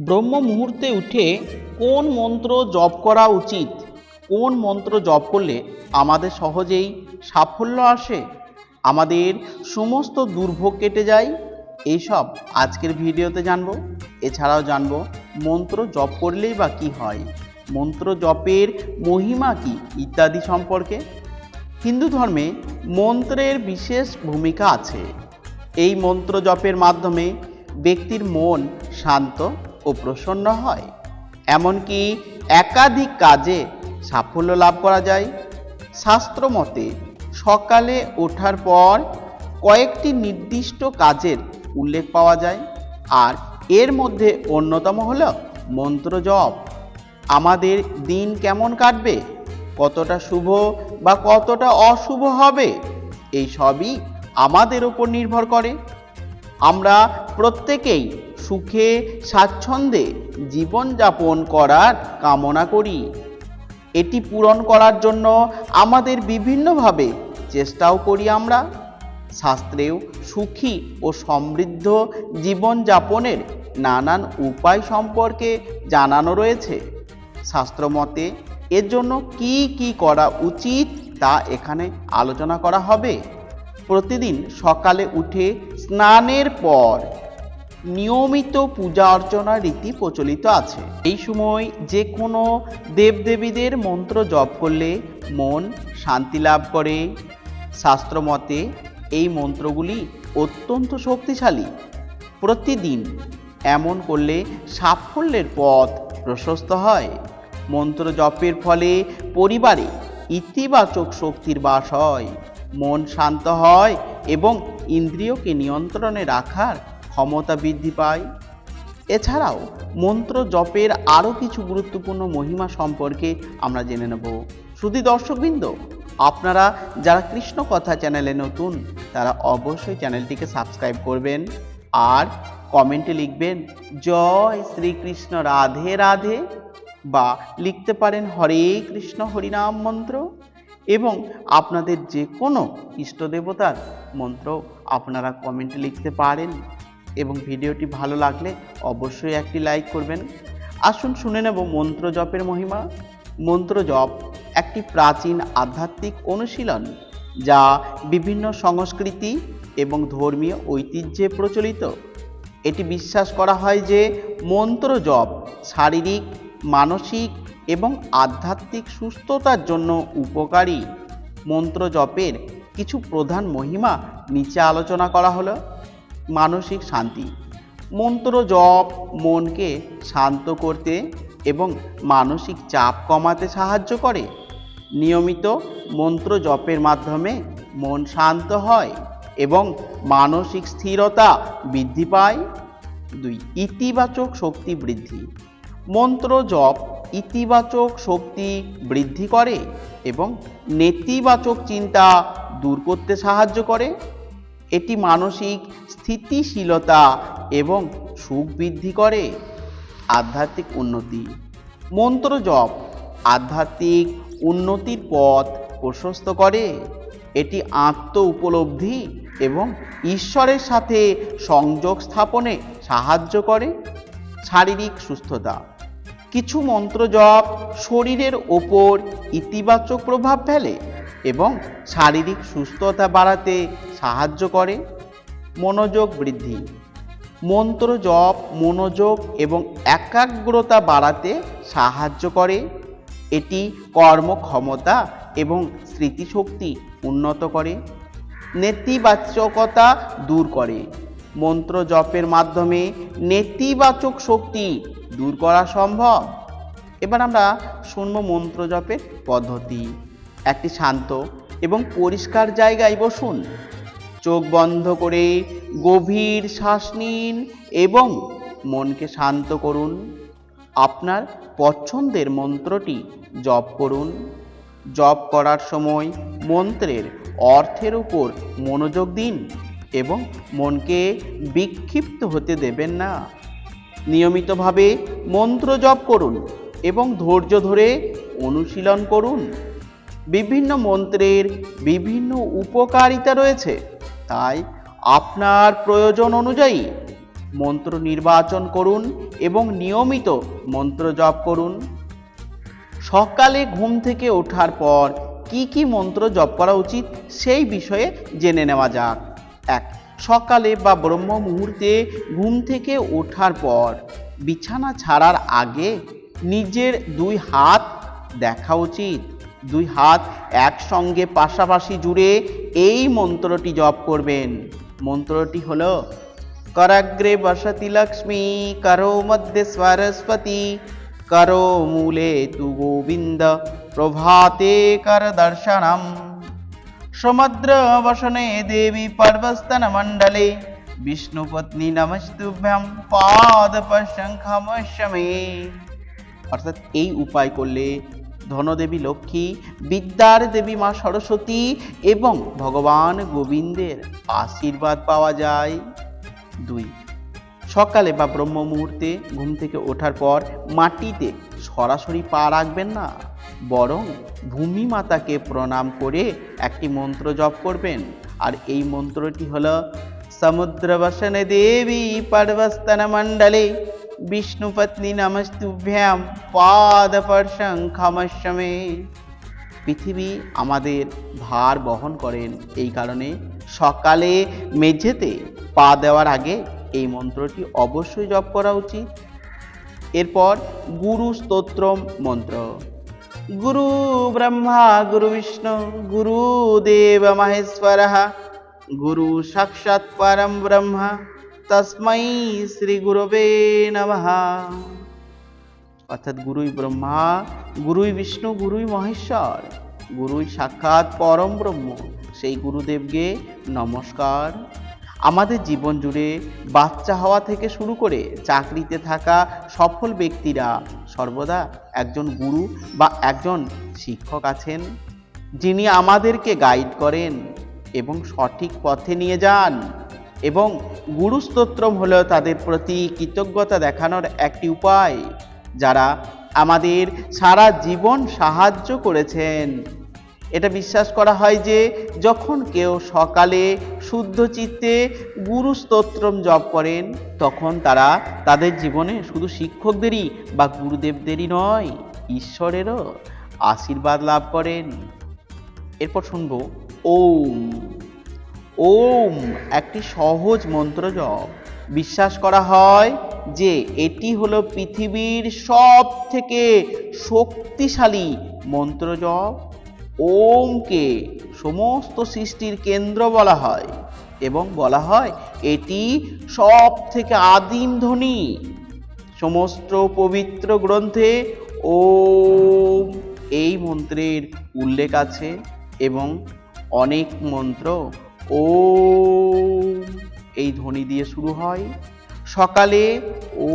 ব্রহ্ম মুহূর্তে উঠে কোন মন্ত্র জপ করা উচিত? কোন মন্ত্র জপ করলে আমাদের সহজেই সাফল্য আসে? আমাদের সমস্ত দুর্ভোগ কেটে যায়? এইসব আজকের ভিডিওতে জানব। এছাড়াও জানব, মন্ত্র জপ করলেই বা কি হয়? মন্ত্র জপের মহিমা কি? ইত্যাদি সম্পর্কে। হিন্দু ধর্মে মন্ত্রের বিশেষ ভূমিকা আছে। এই মন্ত্র জপের মাধ্যমে ব্যক্তির মন শান্ত ও প্রসন্ন হয়, এমনকি একাধিক কাজে সাফল্য লাভ করা যায়। শাস্ত্র মতে, সকালে ওঠার পর কয়েকটি নির্দিষ্ট কাজের উল্লেখ পাওয়া যায়, আর এর মধ্যে অন্যতম হল মন্ত্র জপ। আমাদের দিন কেমন কাটবে? কতটা শুভ বা কতটা অশুভ হবে? এই সবই আমাদের উপর নির্ভর করে। আমরা প্রত্যেকেই সুখে স্বাচ্ছন্দ্যে জীবনযাপন করার কামনা করি। এটি পূরণ করার জন্য আমাদের বিভিন্নভাবে চেষ্টাও করি আমরা। শাস্ত্রেও সুখী ও সমৃদ্ধ জীবনযাপনের নানান উপায় সম্পর্কে জানানো রয়েছে। শাস্ত্রমতে এর জন্য কি কি করা উচিত তা এখানে আলোচনা করা হবে। প্রতিদিন সকালে উঠে স্নানের পর নিয়মিত পূজা অর্চনার রীতি প্রচলিত আছে। এই সময় যে কোনো দেবদেবীদের মন্ত্র জপ করলে মন শান্তি লাভ করে। শাস্ত্রমতে এই মন্ত্রগুলি অত্যন্ত শক্তিশালী। প্রতিদিন এমন করলে সাফল্যের পথ প্রশস্ত হয়। মন্ত্র জপের ফলে পরিবারে ইতিবাচক শক্তির বাস হয়। মন শান্ত হয় এবং ইন্দ্রিয়কে নিয়ন্ত্রণে রাখার ক্ষমতা বৃদ্ধি পায়। এছাড়াও মন্ত্র জপের আরও কিছু গুরুত্বপূর্ণ মহিমা সম্পর্কে আমরা জেনে নেব। শুধু দর্শকবৃন্দ, আপনারা যারা কৃষ্ণ কথা চ্যানেলে নতুন, তারা অবশ্যই চ্যানেলটিকে সাবস্ক্রাইব করবেন আর কমেন্টে লিখবেন, জয় শ্রীকৃষ্ণ রাধে রাধে বা লিখতে পারেন, হরে কৃষ্ণ হরিনাম মন্ত্র এবং আপনাদের যে কোনো ইষ্ট দেবতার মন্ত্র আপনারা কমেন্টে লিখতে পারেন। এবং ভিডিওটি ভালো লাগলে অবশ্যই একটি লাইক করবেন। আসুন শুনে নেব মন্ত্র জপের মহিমা। মন্ত্র জপ একটি প্রাচীন আধ্যাত্মিক অনুশীলন যা বিভিন্ন সংস্কৃতি এবং ধর্মীয় ঐতিহ্যে প্রচলিত। এটি বিশ্বাস করা হয় যে মন্ত্র জপ শারীরিক, মানসিক এবং আধ্যাত্মিক সুস্থতার জন্য উপকারী। মন্ত্র জপের কিছু প্রধান মহিমা নিচে আলোচনা করা হলো। মানসিক শান্তি। মন্ত্র জপ, মনকে শান্ত করতে এবং মানসিক চাপ কমাতে সাহায্য করে। নিয়মিত মন্ত্র জপের মাধ্যমে মন শান্ত হয় এবং মানসিক স্থিরতা বৃদ্ধি পায়। দুই, ইতিবাচক শক্তি বৃদ্ধি। মন্ত্র জপ ইতিবাচক শক্তি বৃদ্ধি করে এবং নেতিবাচক চিন্তা দূর করতে সাহায্য করে। এটি মানসিক স্থিতিশীলতা এবং সুখ বৃদ্ধি করে। আধ্যাত্মিক উন্নতি। মন্ত্র জপ আধ্যাত্মিক উন্নতির পথ প্রশস্ত করে। এটি আত্ম উপলব্ধি এবং ঈশ্বরের সাথে সংযোগ স্থাপনে সাহায্য করে। শারীরিক সুস্থতা। কিছু মন্ত্র জপ শরীরের ওপর ইতিবাচক প্রভাব ফেলে। এবং শারীরিক সুস্থতা বাড়াতে সাহায্য করে। মনোযোগ বৃদ্ধি। মন্ত্র জপ, মনোযোগ এবং একাগ্রতা বাড়াতে সাহায্য করে। এটি কর্মক্ষমতা এবং স্মৃতিশক্তি উন্নত করে। নেতিবাচকতা দূর করে। মন্ত্র জপের মাধ্যমে নেতিবাচক শক্তি দূর করা সম্ভব। এবার আমরা শুনব মন্ত্র জপের পদ্ধতি। একটি শান্ত এবং পরিষ্কার জায়গায় বসুন। চোখ বন্ধ করে গভীর শ্বাস নিন এবং মনকে শান্ত করুন। আপনার পছন্দের মন্ত্রটি জপ করুন। জপ করার সময় মন্ত্রের অর্থের উপর মনোযোগ দিন এবং মনকে বিক্ষিপ্ত হতে দেবেন না। নিয়মিতভাবে মন্ত্র জপ করুন এবং ধৈর্য ধরে অনুশীলন করুন। বিভিন্ন মন্ত্রের বিভিন্ন উপকারিতা রয়েছে। তাই আপনার প্রয়োজন অনুযায়ী মন্ত্র নির্বাচন করুন এবং নিয়মিত মন্ত্র জপ করুন। সকালে ঘুম থেকে ওঠার পর কি কি মন্ত্র জপ করা উচিত সেই বিষয়ে জেনে নেওয়া যাক। এক, সকালে বা ব্রহ্ম মুহূর্তে ঘুম থেকে ওঠার পর বিছানা ছাড়ার আগে নিজের দুই হাত দেখা উচিত। দুই হাত একসঙ্গে পাশাপাশি জুড়ে এই মন্ত্রটি জপ করবেন। মন্ত্রটি হল, করাগ্রে বসতি লক্ষ্মী, করো মধ্যে সরস্বতী করো মূলে তু গোবিন্দ, প্রভাতে কর দর্শনম। সমুদ্র বসনে দেবী পর্বস্তন মণ্ডলে বিষ্ণুপত্নী নমস্তুভ্যম পাদ পশঙ্খমশমে অর্থাৎ এই উপায় করলে ধনদেবী লক্ষ্মী, বিদ্যার দেবী মা সরস্বতী এবং ভগবান গোবিন্দের আশীর্বাদ পাওয়া যায়। দুই, সকালে বা ব্রহ্ম মুহূর্তে ঘুম থেকে ওঠার পর মাটিতে সরাসরি পা রাখবেন না, বরং ভূমি মাতাকে প্রণাম করে একটি মন্ত্র জপ করবেন। আর এই মন্ত্রটি হলো, সমুদ্রবসনে দেবী পর্বস্তন মণ্ডলে বিষ্ণুপত্নী নমস্তুভ্যাম পাদপর্শঙ্খমশমে পৃথিবী আমাদের ভার বহন করেন এই কারণে সকালে মেঝেতে পা দেওয়ার আগে এই মন্ত্রটি অবশ্যই জপ করা উচিত। এরপর গুরু স্তোত্রম মন্ত্র। গুরু ব্রহ্মা, গুরু বিষ্ণু, গুরু দেব মহেশ্বর। গুরু সাক্ষাৎ পরম ব্রহ্ম। তস্মৈ শ্রী গুরবে নমঃ অর্থাৎ গুরুই ব্রহ্মা গুরুই বিষ্ণু গুরুই মহেশ্বর গুরুই সাক্ষাৎ পরম ব্রহ্ম সেই গুরুদেবকে নমস্কার। আমাদের জীবন জুড়ে বাচ্চা হওয়া থেকে শুরু করে চাকরিতে থাকা সফল ব্যক্তিরা সর্বদা একজন গুরু বা একজন শিক্ষক আছেন, যিনি আমাদেরকে গাইড করেন এবং সঠিক পথে নিয়ে যান। এবং গুরুস্তোত্রম হলো তাদের প্রতি কৃতজ্ঞতা দেখানোর একটি উপায়, যারা আমাদের সারা জীবন সাহায্য করেছেন। এটা বিশ্বাস করা হয় যে, যখন কেউ সকালে শুদ্ধ চিত্তে গুরু স্তোত্রম জপ করেন, তখন তারা তাদের জীবনে শুধু শিক্ষকদেরই বা গুরুদেবদেরই নয়, ঈশ্বরেরও আশীর্বাদ লাভ করেন। এরপর শুনব, ওম। ওম, একটি সহজ মন্ত্র জপ। বিশ্বাস করা হয় যে এটি হলো পৃথিবীর সব থেকে শক্তিশালী মন্ত্র জপ। ওমকে সমস্ত সৃষ্টির কেন্দ্র বলা হয় এবং বলা হয় এটি সব থেকে আদিম ধ্বনি। সমস্ত পবিত্র গ্রন্থে ওম এই মন্ত্রের উল্লেখ আছে এবং অনেক মন্ত্র ওম। এই ধ্বনি দিয়ে শুরু হয়। সকালে ও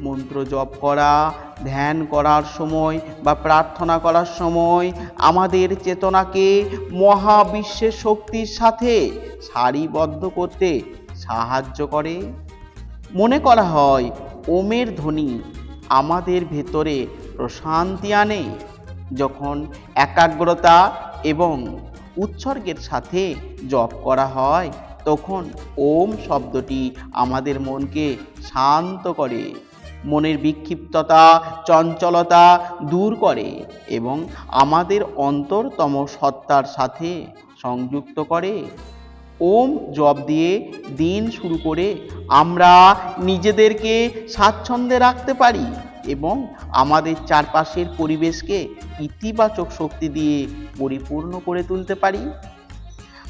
মন্ত্র জপ করা, ধ্যান করার সময় বা প্রার্থনা করার সময় আমাদের চেতনাকে মহাবিশ্বের শক্তির সাথে সারিবদ্ধ করতে সাহায্য করে। মনে করা হয়, ওমের ধ্বনি আমাদের ভেতরে প্রশান্তি আনে। যখন একাগ্রতা এবং উৎসর্গের সাথে জপ করা হয়, তখন ওম শব্দটি আমাদের মনকে শান্ত করে, মনের বিক্ষিপ্ততা, চঞ্চলতা দূর করে এবং আমাদের অন্তরতম সত্তার সাথে সংযুক্ত করে। ওম জপ দিয়ে দিন শুরু করে আমরা নিজেদেরকে স্বাচ্ছন্দ্যে রাখতে পারি। এবং আমাদের চারপাশের পরিবেশকে ইতিবাচক শক্তি দিয়ে পরিপূর্ণ করে তুলতে পারি।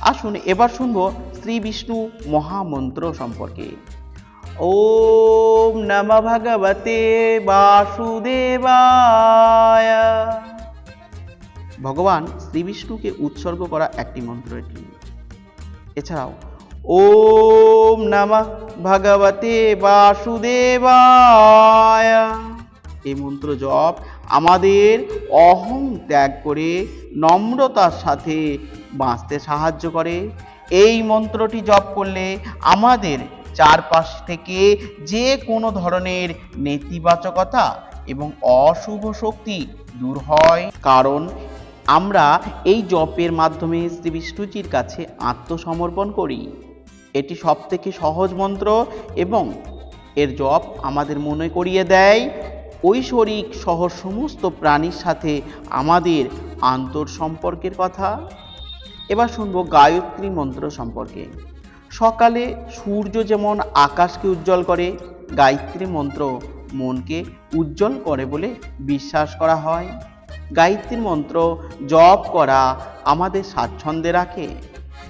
আসুন এবার শুনব শ্রী বিষ্ণু মহামন্ত্র সম্পর্কে। ওম নম ভগবতে বাসুদেবায়। ভগবান শ্রী বিষ্ণুকে উৎসর্গ করা একটি মন্ত্র এটি। এছাড়াও, ওম নমঃ ভগবতে বাসুদেবায়। এই মন্ত্র জপ আমাদের অহং ত্যাগ করে নম্রতার সাথে বাঁচতে সাহায্য করে। এই মন্ত্রটি জপ করলে আমাদের চারপাশ থেকে যে কোনো ধরনের নেতিবাচকতা এবং অশুভ শক্তি দূর হয়। কারণ আমরা এই জপের মাধ্যমে শ্রী বিষ্ণুজির কাছে আত্মসমর্পণ করি। এটি সব থেকে সহজ মন্ত্র এবং এর জপ আমাদের মনে করিয়ে দেয়। ঐশ্বরিক সহ সমস্ত প্রাণীর সাথে আমাদের আন্তর সম্পর্কের কথা। এবার শুনব গায়ত্রী মন্ত্র সম্পর্কে। সকালে সূর্য যেমন আকাশকে উজ্জ্বল করে, গায়ত্রী মন্ত্র মনকে উজ্জ্বল করে বলে বিশ্বাস করা হয়। গায়ত্রী মন্ত্র জপ করা আমাদের স্বাচ্ছন্দ্যে রাখে,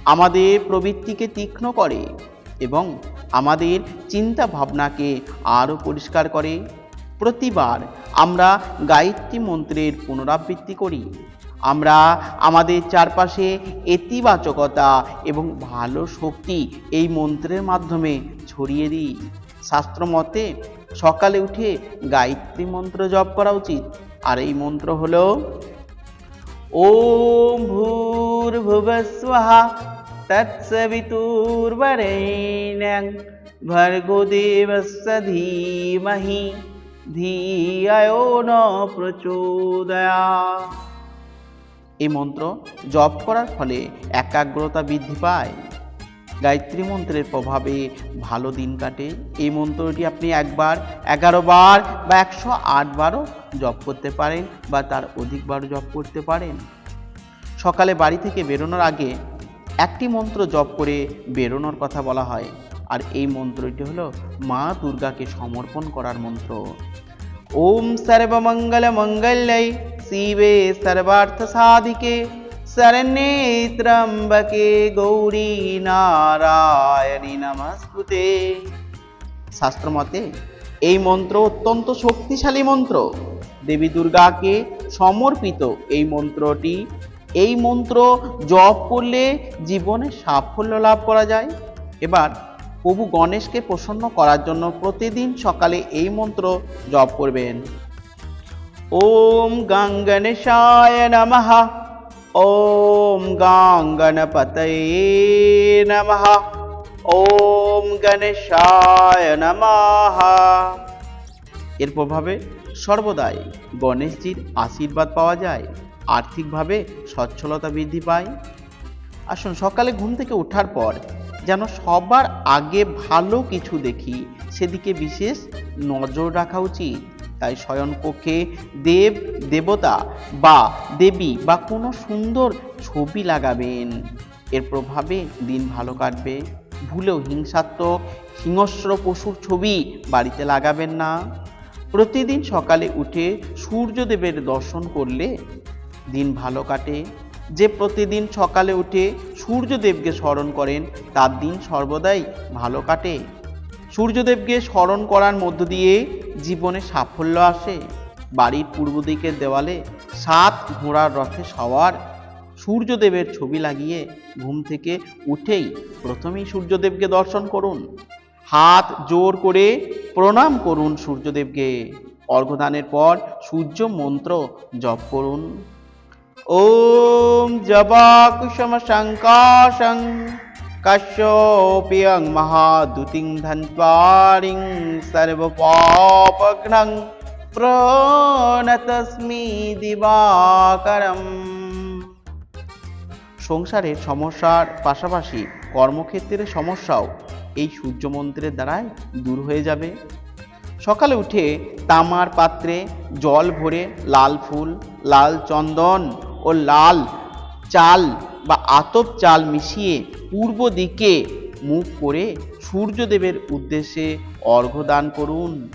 আমাদের প্রবৃত্তিকে তীক্ষ্ণ করে এবং আমাদের চিন্তা ভাবনাকে আরও পরিষ্কার করে। প্রতিবার আমরা গায়ত্রী মন্ত্রের পুনরাবৃত্তি করি। আমরা আমাদের চারপাশে ইতিবাচকতা এবং ভালো শক্তি এই মন্ত্রের মাধ্যমে ছড়িয়ে দিই। শাস্ত্র মতে, সকালে উঠে গায়ত্রী মন্ত্র জপ করা উচিত। আর এই মন্ত্র হল, ওম ভূর্ভুবস্বঃ তৎসবিতুর্বরেণ্যং ভর্গো দেবস্য ধীমহি। ধিয়ায়ো ন প্রচোদয়াৎ এই মন্ত্র জপ করার ফলে একাগ্রতা বৃদ্ধি পায়। গায়ত্রী মন্ত্রের প্রভাবে ভালো দিন কাটে। এই মন্ত্রটি আপনি একবার, এগারো বার বা একশো আট বারও জপ করতে পারেন বা তার অধিকবারও জপ করতে পারেন। সকালে বাড়ি থেকে বেরোনোর আগে একটি মন্ত্র জপ করে বেরোনোর কথা বলা হয়। আর এই মন্ত্রটি হলো মা দুর্গাকে সমর্পণ করার মন্ত্র। ওম সর্বমঙ্গল মঙ্গল্যై, শিবে সর্বার্থ সাধিকে, শরণ্যে গৌরী নারায়ণী নমস্তুতে। শাস্ত্র মতে এই মন্ত্র অত্যন্ত শক্তিশালী মন্ত্র। দেবী দুর্গাকে সমর্পিত এই মন্ত্রটি। এই মন্ত্র জপ করলে জীবনে সাফল্য লাভ করা যায়। এবার প্রভু গণেশকে প্রসন্ন করার জন্য প্রতিদিন সকালে এই মন্ত্র জপ করবেন। ওম গাং গণেশায় নমঃ। ওম গাং গণপতয়ে নমঃ। ওম গণেশায় নমঃ। এর প্রভাবে সর্বদাই গণেশজির আশীর্বাদ পাওয়া যায় আর্থিকভাবে সচ্ছলতা বৃদ্ধি পায়। আসুন সকালে ঘুম থেকে ওঠার পর যেন সবার আগে ভালো কিছু দেখি, সেদিকে বিশেষ নজর রাখা উচিত। তাই শয়নকক্ষে দেব, দেবতা বা দেবী বা কোনো সুন্দর ছবি লাগাবেন। এর প্রভাবে দিন ভালো কাটবে। ভুলেও হিংসাত্মক, হিংস্র পশুর ছবি বাড়িতে লাগাবেন না। প্রতিদিন সকালে উঠে সূর্যদেবের দর্শন করলে দিন ভালো কাটে। যে প্রতিদিন সকালে উঠে সূর্যদেবকে স্মরণ করেন, তার দিন সর্বদাই ভালো কাটে। সূর্যদেবকে স্মরণ করার মধ্য দিয়ে জীবনে সাফল্য আসে। বাড়ির পূর্ব দিকের দেওয়ালে সাত ঘোড়ার রথে সওয়ার। সূর্যদেবের ছবি লাগিয়ে ঘুম থেকে উঠেই প্রথমেই সূর্যদেবকে দর্শন করুন। হাত জোর করে প্রণাম করুন সূর্যদেবকে। অর্ঘ্যদানের পর সূর্য মন্ত্র জপ করুন। ॐ जवाकुशमशङ्काशं कश्योऽप्यं महादुतिं धन्त्वारिं सर्वपापघ्नं প্রণতস্মি দিবাকরম সংসারের সমস্যার পাশাপাশি কর্মক্ষেত্রের সমস্যাও এই সূর্য মন্ত্রের দ্বারাই দূর হয়ে যাবে সকালে উঠে তামার পাত্রে জল ভরে লাল ফুল লাল চন্দন ও লাল চাল বা আতপ চাল মিশিয়ে পূর্ব দিকে মুখ করে সূর্যদেবের উদ্দেশ্যে অর্ঘ্য দান করুন।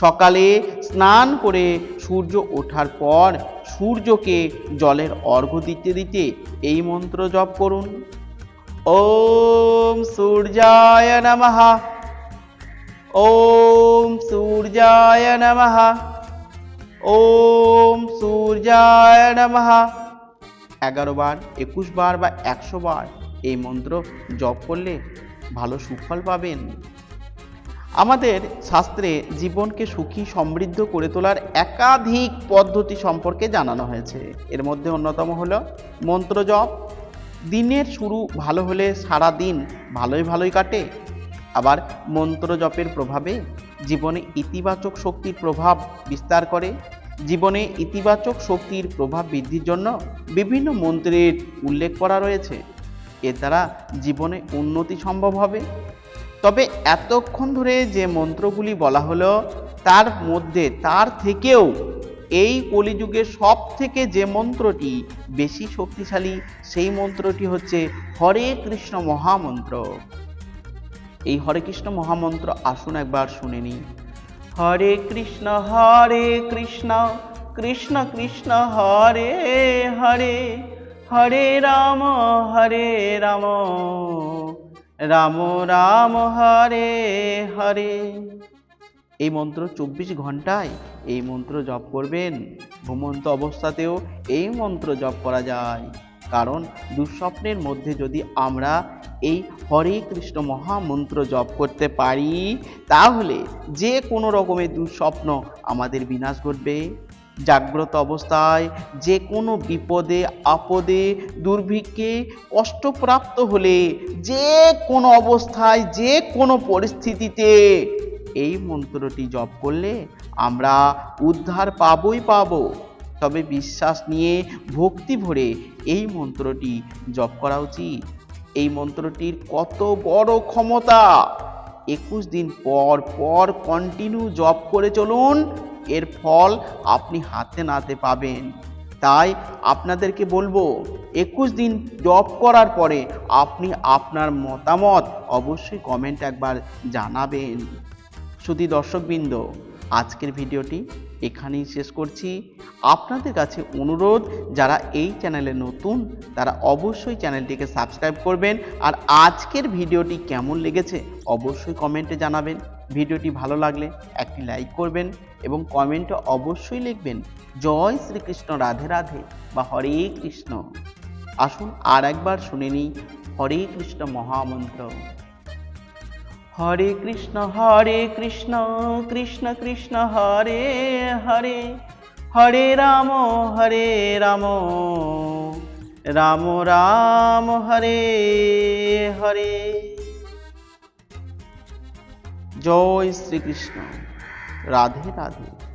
সকালে স্নান করে সূর্য ওঠার পর সূর্যকে জলের অর্ঘ্য দিতে দিতে এই মন্ত্র জপ করুন। ওম সূর্যায় নমঃ। ওম সূর্যায় নমঃ। ওম সূর্যায় নমঃ। এগারো বার, একুশ বার বা একশো বার এই মন্ত্র জপ করলে ভালো সুফল পাবেন। আমাদের শাস্ত্রে জীবনকে সুখী সমৃদ্ধ করে তোলার একাধিক পদ্ধতি সম্পর্কে জানানো হয়েছে। এর মধ্যে অন্যতম হলো মন্ত্র জপ। দিনের শুরু ভালো হলে সারা দিন ভালোই ভালোই কাটে। আবার মন্ত্র জপের প্রভাবে জীবনে ইতিবাচক শক্তির প্রভাব বিস্তার করে। জীবনে ইতিবাচক শক্তির প্রভাব বৃদ্ধির জন্য বিভিন্ন মন্ত্রের উল্লেখ করা রয়েছে। এ দ্বারা জীবনে উন্নতি সম্ভব হবে। তবে এতক্ষণ ধরে যে মন্ত্রগুলি বলা হলো, তার মধ্যে তার থেকেও এই কলিযুগে সব থেকে যে মন্ত্রটি বেশি শক্তিশালী, সেই মন্ত্রটি হচ্ছে হরে কৃষ্ণ মহামন্ত্র। এই হরে কৃষ্ণ মহামন্ত্র আসুন একবার শুনে নিই। হরে কৃষ্ণ হরে কৃষ্ণ কৃষ্ণ কৃষ্ণ, হরে হরে হরে রাম হরে রাম রাম রাম, হরে হরে। এই মন্ত্র চব্বিশ ঘন্টায় এই মন্ত্র জপ করবেন। ঘুমন্ত অবস্থাতেও এই মন্ত্র জপ করা যায়। কারণ দুঃস্বপ্নের মধ্যে যদি আমরা এই হরে কৃষ্ণ মহামন্ত্র জপ করতে পারি, তাহলে যে কোনো রকমের দুঃস্বপ্ন আমাদের বিনাশ ঘটবে। জাগ্রত অবস্থায় যে কোনো বিপদে, আপদে, দুর্ভিক্ষে কষ্টপ্রাপ্ত হলে যে কোনো অবস্থায়, যে কোনো পরিস্থিতিতে এই মন্ত্রটি জপ করলে আমরা উদ্ধার পাবই পাবো। তবে বিশ্বাস নিয়ে ভক্তি ভরে এই মন্ত্রটি জপ করা উচিত। এই মন্ত্রটির কত বড় ক্ষমতা! একুশ দিন পর পর কন্টিনিউ জপ করে চলুন, এর ফল আপনি হাতে নাতে পাবেন। তাই আপনাদেরকে বলব, একুশ দিন জব করার পরে আপনি আপনার মতামত অবশ্যই কমেন্ট একবার জানাবেন। শুধু দর্শকবৃন্দ, আজকের ভিডিওটি এখানেই শেষ করছি। আপনাদের কাছে অনুরোধ, যারা এই চ্যানেলে নতুন, তারা অবশ্যই চ্যানেলটিকে সাবস্ক্রাইব করবেন। আর আজকের ভিডিওটি কেমন লেগেছে অবশ্যই কমেন্টে জানাবেন। ভিডিওটি ভালো লাগলে একটি লাইক করবেন এবং কমেন্টে অবশ্যই লিখবেন, জয় শ্রীকৃষ্ণ, রাধে রাধে বা হরে কৃষ্ণ। আসুন আর একবার শুনে নিই, হরে কৃষ্ণ মহামন্ত্র। হরে কৃষ্ণ হরে কৃষ্ণ কৃষ্ণ কৃষ্ণ, হরে হরে। হরে রাম হরে রাম রাম রাম, হরে হরে। জয় শ্রীকৃষ্ণ। রাধে রাধে।